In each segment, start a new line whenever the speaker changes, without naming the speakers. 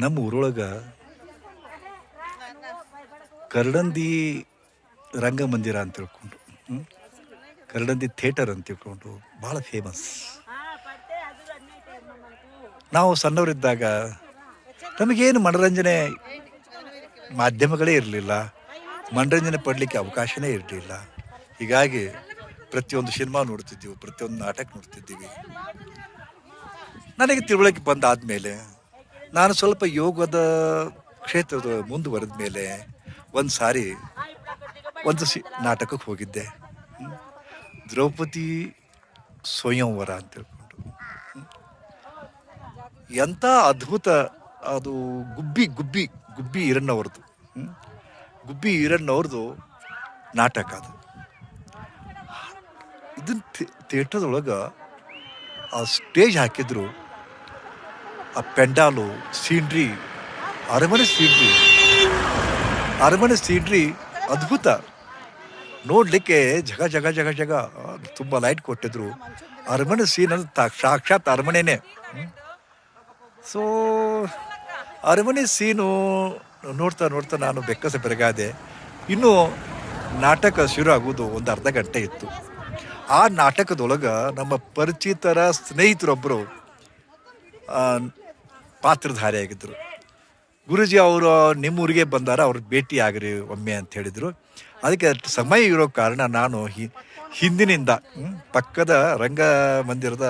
ನಮ್ಮ ಊರೊಳಗೆ ಕರಡಂದಿ ರಂಗಮಂದಿರ ಅಂತ ತಿಳ್ಕೊಂಡು ಕರ್ಡಂದಿ ಥಿಯೇಟರ್ ಅಂತ ತಿಳ್ಕೊಂಡು ಭಾಳ ಫೇಮಸ್ ನಾವು ಸಣ್ಣವರಿದ್ದಾಗ ನಮಗೇನು ಮನೋರಂಜನೆ ಮಾಧ್ಯಮಗಳೇ ಇರಲಿಲ್ಲ. ಮನೋರಂಜನೆ ಪಡಲಿಕ್ಕೆ ಅವಕಾಶನೇ ಇರಲಿಲ್ಲ. ಹೀಗಾಗಿ ಪ್ರತಿಯೊಂದು ಸಿನಿಮಾ ನೋಡ್ತಿದ್ದೀವಿ, ಪ್ರತಿಯೊಂದು ನಾಟಕ ನೋಡ್ತಿದ್ದೀವಿ. ನನಗೆ ತಿಳುವಳಿಕೆ ಬಂದಾದ್ಮೇಲೆ ನಾನು ಸ್ವಲ್ಪ ಯೋಗದ ಕ್ಷೇತ್ರದ ಮುಂದುವರೆದ ಮೇಲೆ ಒಂದು ಸಾರಿ ಒಂದು ಸಿ ನಾಟಕಕ್ಕೆ ಹೋಗಿದ್ದೆ. ದ್ರೌಪದಿ ಸ್ವಯಂವರ ಅಂತ ಹೇಳ್ಕೊಂಡು. ಎಂಥ ಅದ್ಭುತ ಅದು ಗುಬ್ಬಿ ಗುಬ್ಬಿ ಗುಬ್ಬಿ ಈರಣ್ಣವ್ರದ್ದು ಗುಬ್ಬಿ ಈರಣ್ಣವ್ರದ್ದು ನಾಟಕ ಅದು ಇದನ್ನ ಥಿಯೇಟರ್ದೊಳಗೆ ಆ ಸ್ಟೇಜ್ ಹಾಕಿದ್ರು ಆ ಪೆಂಡಾಲು, ಸೀನ್ರಿ, ಅರಮನೆ ಸೀನ್ರಿ. ಅರಮನೆ ಸೀನ್ರಿ ಅದ್ಭುತ. ನೋಡಲಿಕ್ಕೆ ಜಗ ಜಗ ಜಗ ಜಗ. ತುಂಬ ಲೈಟ್ ಕೊಟ್ಟಿದ್ರು. ಅರಮನೆ ಸೀನ್ ಅಂತ ಸಾಕ್ಷಾತ್ ಅರಮನೆನೇ. ಸೊ ಅರಮನೆ ಸೀನು ನೋಡ್ತಾ ನೋಡ್ತಾ ನಾನು ಬೆಕ್ಕಸ ಬೆರಗಾದೆ. ಇನ್ನು ನಾಟಕ ಶುರು ಆಗೋದು ಒಂದು ಅರ್ಧ ಗಂಟೆ ಇತ್ತು. ಆ ನಾಟಕದೊಳಗೆ ನಮ್ಮ ಪರಿಚಿತರ ಸ್ನೇಹಿತರೊಬ್ಬರು ಪಾತ್ರಧಾರಿಯಾಗಿದ್ದರು ಗುರುಜಿ ಅವರು ನಿಮ್ಮೂರಿಗೆ ಬಂದಾರ, ಅವ್ರ ಭೇಟಿ ಆಗ್ರಿ ಒಮ್ಮೆ ಅಂತ ಹೇಳಿದರು. ಅದಕ್ಕೆ ಸಮಯ ಇರೋ ಕಾರಣ ನಾನು ಹಿಂದಿನಿಂದ ಪಕ್ಕದ ರಂಗ ಮಂದಿರದ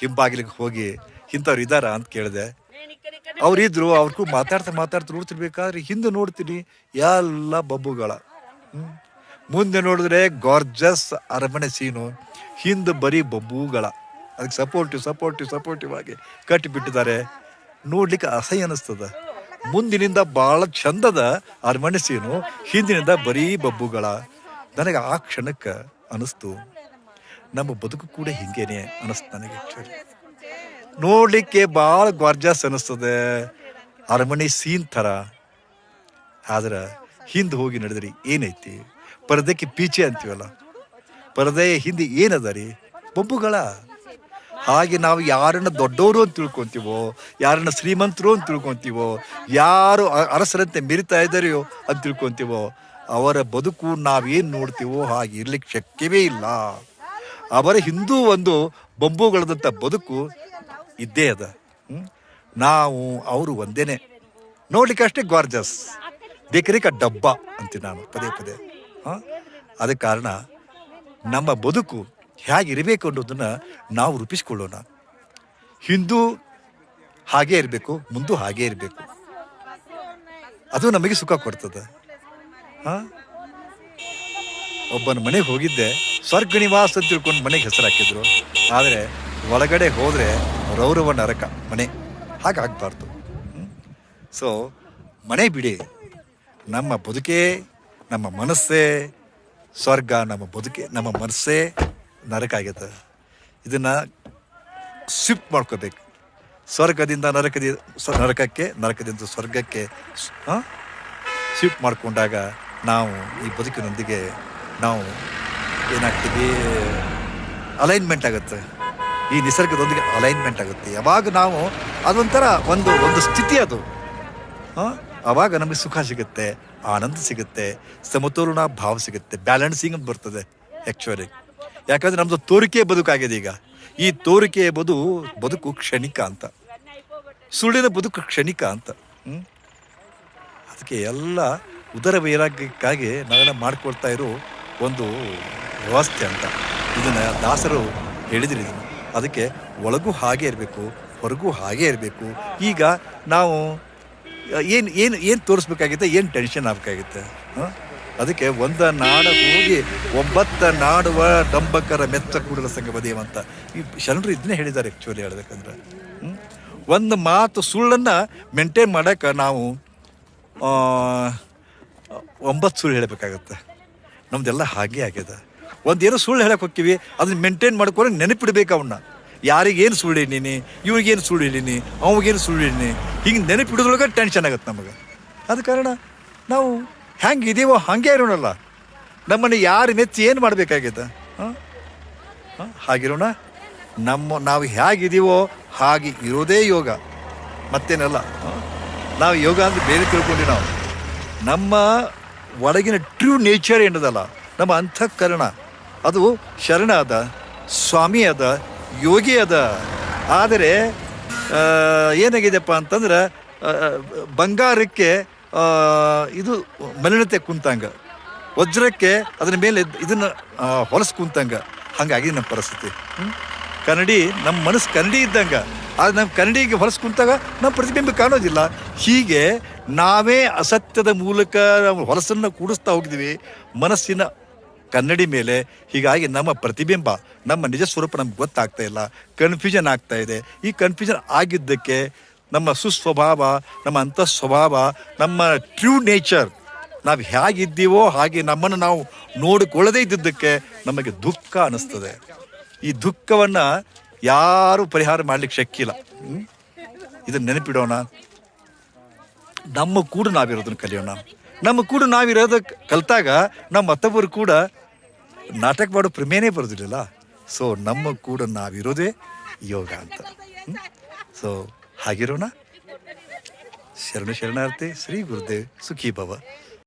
ಹಿಂಬಾಗಿಲಿಗೆ ಹೋಗಿ ಇಂಥವ್ರು ಇದ್ದಾರ ಅಂತ ಕೇಳಿದೆ. ಅವ್ರಿದ್ರು, ಅವ್ರಿಗೂ ಮಾತಾಡ್ತಾ ಮಾತಾಡ್ತಾ ನೋಡ್ತಿರ್ಬೇಕಾದ್ರೆ ಹಿಂದೆ ನೋಡ್ತೀನಿ ಎಲ್ಲ ಬಬ್ಬುಗಳ. ಮುಂದೆ ನೋಡಿದ್ರೆ ಗಾರ್ಜಸ್ ಅರಮನೆ ಸೀನು, ಹಿಂದೆ ಬರೀ ಬಬ್ಬುಗಳ. ಅದಕ್ಕೆ ಸಪೋರ್ಟಿವ್ ಸಪೋರ್ಟಿವ್ ಸಪೋರ್ಟಿವ್ ಆಗಿ ಕಟ್ಟಿಬಿಟ್ಟಿದ್ದಾರೆ. ನೋಡ್ಲಿಕ್ಕೆ ಅಸಹ್ಯ ಅನಿಸ್ತದ ಮುಂದಿನಿಂದ ಭಾಳ ಚಂದದ ಅರಮನೆ ಸೀನು, ಹಿಂದಿನಿಂದ ಬರೀ ಬಬ್ಬುಗಳ. ನನಗೆ ಆ ಕ್ಷಣಕ್ಕೆ ಅನಿಸ್ತು ನಮ್ಮ ಬದುಕು ಕೂಡ ಹಿಂಗೇನೆ ಅನಿಸ್ತು ನನಗೆ ಆ್ಯಕ್ಚುಲಿ ನೋಡಲಿಕ್ಕೆ ಭಾಳ ಗಾರ್ಜಸ್ ಅನಿಸ್ತದೆ ಅರಮನೆ ಸೀನ್ ಥರ. ಆದ್ರೆ ಹಿಂದೆ ಹೋಗಿ ನಡೆದ್ರಿ, ಏನೈತಿ? ಪರದೆಗೆ ಪೀಚೆ ಅಂತೀವಲ್ಲ? ಪರದೆಯ ಹಿಂದೆ ಏನದ ರೀ? ಬೊಬ್ಬುಗಳ? ಹಾಗೆ ನಾವು ಯಾರನ್ನ ದೊಡ್ಡವರು ಅಂತ ತಿಳ್ಕೊಂತೀವೋ, ಯಾರನ್ನ ಶ್ರೀಮಂತರು ಅಂತ ತಿಳ್ಕೊಂತೀವೋ, ಯಾರು ಅರಸರಂತೆ ಮಿರಿತಾ ಇದ್ದಾರೆಯೋ ಅಂತ ತಿಳ್ಕೊಂತೀವೋ, ಅವರ ಬದುಕು ನಾವೇನು ನೋಡ್ತೀವೋ ಹಾಗೆ ಇರ್ಲಿಕ್ಕೆ ಶಕ್ಯವೇ ಇಲ್ಲ. ಅವರ ಹಿಂದೂ ಒಂದು ಬೊಂಬುಗಳದಂಥ ಬದುಕು ಇದ್ದೇ ಅದ? ನಾವು ಅವರು ಒಂದೇನೆ. ನೋಡ್ಲಿಕ್ಕೆ ಅಷ್ಟೇ ಗಾರ್ಜಸ್ ಬೇಕರಿಕ ಡಬ್ಬ ಅಂತೀನಿ ನಾನು, ಪದೇ ಪದೇ. ಹಾಂ? ಅದ ಕಾರಣ ನಮ್ಮ ಬದುಕು ಹೇಗಿರಬೇಕು ಅನ್ನೋದನ್ನ ನಾವು ರೂಪಿಸ್ಕೊಳ್ಳೋಣ. ಹಿಂದೂ ಹಾಗೇ ಇರಬೇಕು, ಮುಂದೂ ಹಾಗೇ ಇರಬೇಕು. ಅದು ನಮಗೆ ಸುಖ ಕೊಡ್ತದೆ. ಹಾಂ? ಒಬ್ಬನ ಮನೆಗೆ ಹೋಗಿದ್ದೆ, ಸ್ವರ್ಗ ನಿವಾಸ ಅಂತ ತಿಳ್ಕೊಂಡು ಮನೆಗೆ ಹೆಸರು ಹಾಕಿದ್ರು. ಆದರೆ ಒಳಗಡೆ ಹೋದರೆ ರೌರವ ನರಕ, ಮನೆ. ಹಾಗಾಗಬಾರ್ದು ಸೊ ಮನೆ ಬಿಡಿ. ನಮ್ಮ ಬದುಕೇ ನಮ್ಮ ಮನಸ್ಸೇ, ಸ್ವರ್ಗ ನಮ್ಮ ಬದುಕೆ, ನಮ್ಮ ಮನಸ್ಸೇ. ನರಕ ಆಗೈತೆ. ಇದನ್ನು ಶಿಫ್ಟ್ ಮಾಡ್ಕೋಬೇಕು. ಸ್ವರ್ಗದಿಂದ ನರಕದಿ ನರಕಕ್ಕೆ, ನರಕದಿಂದ ಸ್ವರ್ಗಕ್ಕೆ ಶಿಫ್ಟ್ ಮಾಡಿಕೊಂಡಾಗ ನಾವು ಈ ಬದುಕಿನೊಂದಿಗೆ ನಾವು ಏನಾಗ್ತೀವಿ? ಅಲೈನ್ಮೆಂಟ್ ಆಗುತ್ತೆ. ಈ ನಿಸರ್ಗದೊಂದಿಗೆ ಅಲೈನ್ಮೆಂಟ್ ಆಗುತ್ತೆ. ಯಾವಾಗ ನಾವು ಅದೊಂಥರ ಒಂದು ಒಂದು ಸ್ಥಿತಿ ಅದು. ಆವಾಗ ನಮಗೆ ಸುಖ ಸಿಗುತ್ತೆ, ಆನಂದ ಸಿಗುತ್ತೆ, ಸಮತೋಲನ ಭಾವ ಸಿಗುತ್ತೆ ಬ್ಯಾಲೆನ್ಸಿಂಗ್ ಅಂತ ಬರ್ತದೆ ಆ್ಯಕ್ಚುಲಿ ಯಾಕಂದ್ರೆ ನಮ್ಮದು ತೋರಿಕೆ ಬದುಕಾಗಿದೆ ಈಗ. ಈ ತೋರಿಕೆ ಬದು, ಬದುಕು ಕ್ಷಣಿಕ ಅಂತ. ಸುಳ್ಳಿನ ಬದುಕು ಕ್ಷಣಿಕ ಅಂತ? ಅದಕ್ಕೆ ಎಲ್ಲ ಉದರ ವೈರಾಗ್ಯಕ್ಕಾಗಿ ನಾವೆಲ್ಲ ಮಾಡ್ಕೊಳ್ತಾ ಇರೋ ಒಂದು ವ್ಯವಸ್ಥೆ ಅಂತ. ಇದನ್ನ ದಾಸರು ಹೇಳಿದ್ರು ಅದಕ್ಕೆ ಒಳಗೂ ಹಾಗೆ ಇರಬೇಕು, ಹೊರಗೂ ಹಾಗೆ ಇರಬೇಕು. ಈಗ ನಾವು, ಏನು ಏನು ಏನು ತೋರಿಸ್ಬೇಕಾಗಿತ್ತೆ, ಏನು ಟೆನ್ಷನ್ ಆಗಬೇಕಾಗಿತ್ತೆ? ಹಾಂ? ಅದಕ್ಕೆ ಒಂದ ನಾಡ ಹೋಗಿ ಒಬ್ಬತ್ತ ನಾಡುವ ಡಂಬಕರ ಮೆಚ್ಚ ಕೂಡಲ ಸಂಘ ಅಂತ. ಈ ಶರಣರು ಇದನ್ನೇ ಹೇಳಿದ್ದಾರೆ ಆ್ಯಕ್ಚುಲಿ ಹೇಳ್ಬೇಕಂದ್ರೆ. ಒಂದು ಮಾತು ಸುಳ್ಳನ್ನು ಮೇಂಟೈನ್ ಮಾಡೋಕೆ ನಾವು ಒಂಬತ್ತು ಸುಳ್ಳು ಹೇಳಬೇಕಾಗತ್ತೆ. ನಮ್ದೆಲ್ಲ ಹಾಗೆ ಆಗ್ಯದ. ಒಂದೇನೋ ಸುಳ್ಳು ಹೇಳಕ್ಕೆ ಹೋಗ್ತೀವಿ, ಅದನ್ನ ಮೇಂಟೈನ್ ಮಾಡ್ಕೊಂಡು ನೆನಪಿಡ್ಬೇಕು ಅವನ್ನ ಯಾರಿಗೇನು ಸುಳ್ಳು ಹೇಳಿನಿ ಇವ್ರಿಗೇನು ಸುಳ್ಳು ಹೇಳಿನಿ ಅವ್ಗೇನು ಸುಳ್ಳು ಹೇಳಿನಿ, ಹಿಂಗೆ ನೆನಪಿಡೋದ್ರೊಳಗೆ ಟೆನ್ಷನ್ ಆಗುತ್ತೆ ನಮಗೆ. ಅದ ಕಾರಣ ನಾವು ಹೆಂಗೆ ಇದೀವೋ ಹಾಗೆ ಇರೋಣಲ್ಲ. ನಮ್ಮನ್ನು ಯಾರು ಮೆಚ್ಚಿ ಏನು ಮಾಡಬೇಕಾಗಿದೆ ಹಾಂ? ಹಾಂ? ಹಾಗಿರೋಣ? ನಮ್ಮ, ನಾವು ಹೇಗಿದ್ದೀವೋ ಹಾಗೆ ಇರೋದೇ ಯೋಗ. ಮತ್ತೇನಲ್ಲ ನಾವು ಯೋಗ ಅಂತ ಬೇರೆ ತಿಳ್ಕೊಂಡು ನಾವು. ನಮ್ಮ ಒಳಗಿನ ಟ್ರೂ ನೇಚರ್ ಏನದಲ್ಲ, ನಮ್ಮ ಅಂತಃಕರಣ, ಅದು ಶರಣ ಅದ, ಸ್ವಾಮಿ ಅದ, ಯೋಗಿ ಅದ. ಆದರೆ ಏನಾಗಿದೆಪ್ಪ ಅಂತಂದ್ರೆ ಬಂಗಾರಕ್ಕೆ ಇದು ಮಲಿನತೆ ಕುಂತಂಗ. ವಜ್ರಕ್ಕೆ ಅದರ ಮೇಲೆ ಇದನ್ನು ಹೊಲಸು ಕುಂತಂಗ. ಹಾಗಾಗಿ ನಮ್ಮ ಪರಿಸ್ಥಿತಿ? ಕನ್ನಡಿ, ನಮ್ಮ ಮನಸ್ಸು ಕನ್ನಡಿ ಇದ್ದಂಗ. ಆದರೆ ನಮ್ಮ ಕನ್ನಡಿಗೆ ಹೊಲಸು ಕುಂತಾಗ ನಮ್ಮ ಪ್ರತಿಬಿಂಬ ಕಾಣೋದಿಲ್ಲ. ಹೀಗೆ ನಾವೇ ಅಸತ್ಯದ ಮೂಲಕ ನಾವು ಹೊಲಸನ್ನು ಕೂಡಿಸ್ತಾ ಹೋಗಿದ್ವಿ ಮನಸ್ಸಿನ ಕನ್ನಡಿ ಮೇಲೆ ಹೀಗಾಗಿ ನಮ್ಮ ಪ್ರತಿಬಿಂಬ, ನಮ್ಮ ನಿಜ ಸ್ವರೂಪ ನಮ್ಗೆ ಗೊತ್ತಾಗ್ತಾ ಇಲ್ಲ. ಕನ್ಫ್ಯೂಷನ್ ಆಗ್ತಾ ಇದೆ. ಈ ಕನ್ಫ್ಯೂಷನ್ ಆಗಿದ್ದಕ್ಕೆ ನಮ್ಮ ಸುಸ್ವಭಾವ, ನಮ್ಮ ಅಂತಃಸ್ವಭಾವ ಸ್ವಭಾವ ನಮ್ಮ ಟ್ರೂ ನೇಚರ್ ನಾವು ಹೇಗಿದ್ದೀವೋ ಹಾಗೆ ನಮ್ಮನ್ನು ನಾವು ನೋಡಿಕೊಳ್ಳದೇ ಇದ್ದಿದ್ದಕ್ಕೆ ನಮಗೆ ದುಃಖ ಅನ್ನಿಸ್ತದೆ. ಈ ದುಃಖವನ್ನು ಯಾರೂ ಪರಿಹಾರ ಮಾಡಲಿಕ್ಕೆ ಶಕ್ಕಿಲ್ಲ ಇದನ್ನು? ನೆನಪಿಡೋಣ. ನಮ್ಮ ಕೂಡ ನಾವಿರೋದನ್ನು ಕಲಿಯೋಣ. ನಮ್ಮ ಕೂಡ ನಾವಿರೋದಕ್ಕೆ ಕಲ್ತಾಗ ನಮ್ಮ ಮತ್ತೊಬ್ಬರು ಕೂಡ ನಾಟಕ ಮಾಡೋ ಪ್ರಮೇನೇ ಬರೋದಿಲ್ಲ ಸೊ ನಮ್ಮ ಕೂಡ ನಾವಿರೋದೇ ಯೋಗ ಅಂತ. ಸೊ ಹಾಗಿರೋಣ ಶರಣ ಶರಣಾರ್ಥಿ ಶ್ರೀ ಗುರುದೇವ್ ಸುಖಿ ಭವ